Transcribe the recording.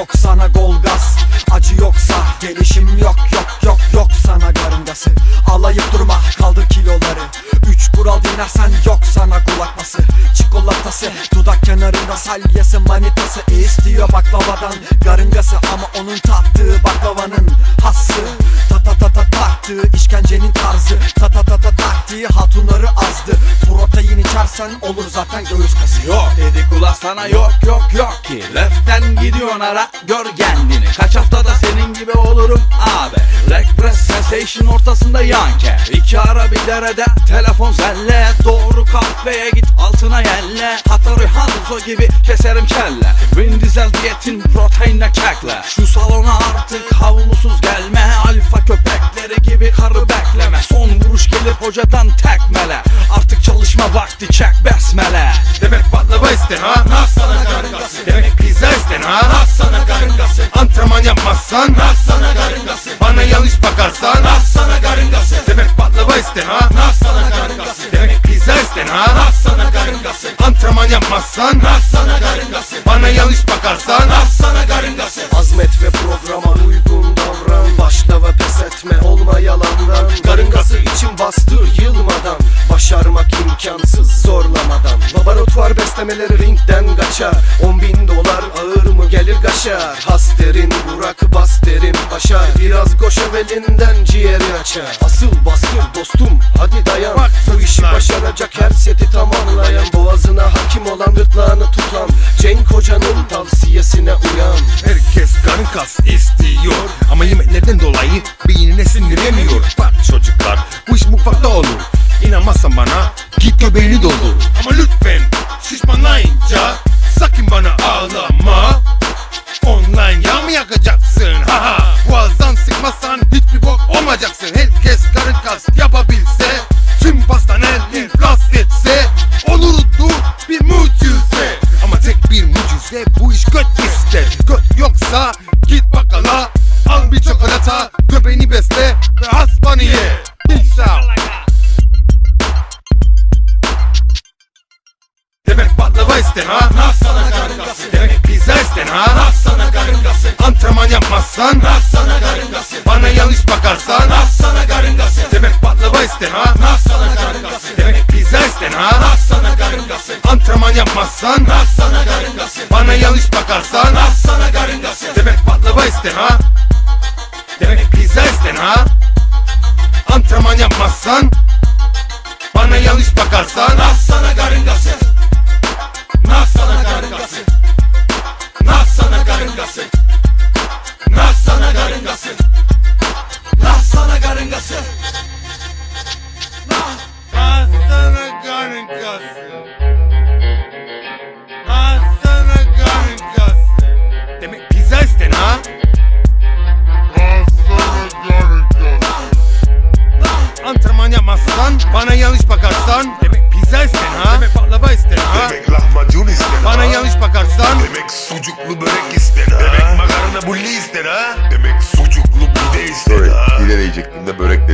yok sana gol gaz. Acı yoksa gelişim yok yok yok yok. Sana garıngası Alayıp durma kaldır kiloları. Üç kural dinlersen yok sana kulakması Çikolatası dudak kenarında salyası manitası. İstiyor baklavadan Garıngası ama onun tattığı baklavanın hası. Ta ta ta ta taktığı işkencenin tarzı. Ta ta ta ta taktığı hatunları azdı. Protein içersen olur zaten göğüs kası Yok. Dedi kulak sana yok yok yok ki. Leften gidiyorsun ara gör kendini. Kaç haftada senin gibi olurum abi? Repress sensation ortasında yanke İki ara bir derede telefon senle Doğru kahveye git altına yelle. Hatari Hanzo gibi keserim kelle. Vin Diesel diyetin proteinle kekle. Şu salona artık havlusuz gelme hocadan tekmele. Artık çalışma vakti çek besmele. Demek baklava isten ha? Nah sana garıngası Demek pizza isten ha? Nah sana garıngası Antrenman yapmazsan. Nah sana garıngası Bana yanlış bakarsan. Nah sana garıngası Demek baklava isten ha? Nah sana garıngası Demek pizza isten ha? Nah sana garıngası Antrenman yapmazsan. Nah beslemeleri ringden kaçar. 10 bin dolar ağır mı gelir kaşar Has derin Burak bas derin başar. Biraz koşa elinden ciğeri açar. Asıl bastır dostum hadi dayan. Bak Bu işi başaracak her seti tamamlayan. Boğazına hakim olan gırtlağını tutan. Cenk hocanın tavsiyesine uyan. Herkes karın kas istiyor ister Göt yoksa git bakala Al bir çikolata göbeğini besle ve hasbanı ye Demek baklava isten ha? Nah sana garıngası Demek pizza isten ha? Nah sana garıngası Antrenman yapmazsan Nah sana garıngası Bana yanlış bakarsan Nah sana garıngası Demek baklava isten ha? Nah sana garıngası Demek pizza isten ha? Nah sana garıngası Antrenman yapmazsan Nah isten ha? Demek pizza ha? Antrenman yapmazsan Bana yanlış bakarsan Nah Bana yanlış bakarsan Demek pizza isten ha Demek baklava isten ha Demek lahmacun isten Bana ha? yanlış bakarsan Demek sucuklu börek isten ha? Demek makarna bulli isten ha? Demek sucuklu pide isten Sorry, ha? pide diyecektim de börek.